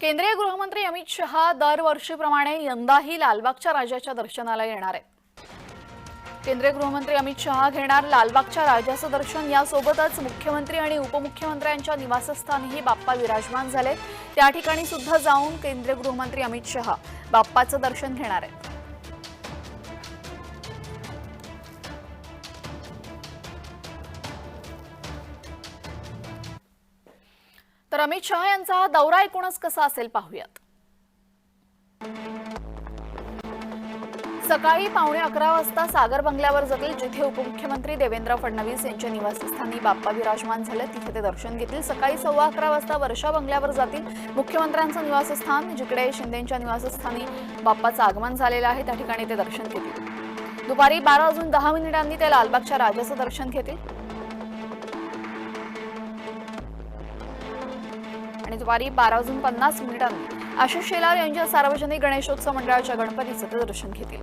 केंद्रीय गृहमंत्री अमित शहा दरवर्षीप्रमाणे यंदाही लालबागच्या राजाच्या दर्शनाला येणार आहेत. केंद्रीय गृहमंत्री अमित शहा घेणार लालबागच्या राजाचं दर्शन. यासोबतच मुख्यमंत्री आणि उपमुख्यमंत्र्यांच्या निवासस्थानीही बाप्पा विराजमान झाले. त्या ठिकाणी सुद्धा जाऊन केंद्रीय गृहमंत्री अमित शहा बाप्पाचं दर्शन घेणार आहेत. तर अमित शहा यांचा हा दौरा एकूणच कसा असेल पाहूयात. सकाळी पावणे अकरा वाजता सागर बंगल्यावर जातील जिथे उपमुख्यमंत्री देवेंद्र फडणवीस यांच्या निवासस्थानी बाप्पा विराजमान झाले. तिथे ते दर्शन घेतील. सकाळी सव्वा अकरा वाजता वर्षा बंगल्यावर जातील मुख्यमंत्र्यांचं निवासस्थान जिकडे शिंदेच्या निवासस्थानी बाप्पाचं आगमन झालेलं आहे. त्या ठिकाणी ते दर्शन घेतील. दुपारी बारा वाजून दहा मिनिटांनी ते लालबागच्या राजाचं दर्शन घेतील. आणि दुपारी बारा वाजून पन्नास मिनिटांनी आशिष शेलार यांच्या सार्वजनिक गणेशोत्सव मंडळाच्या गणपतीचं दर्शन घेतील.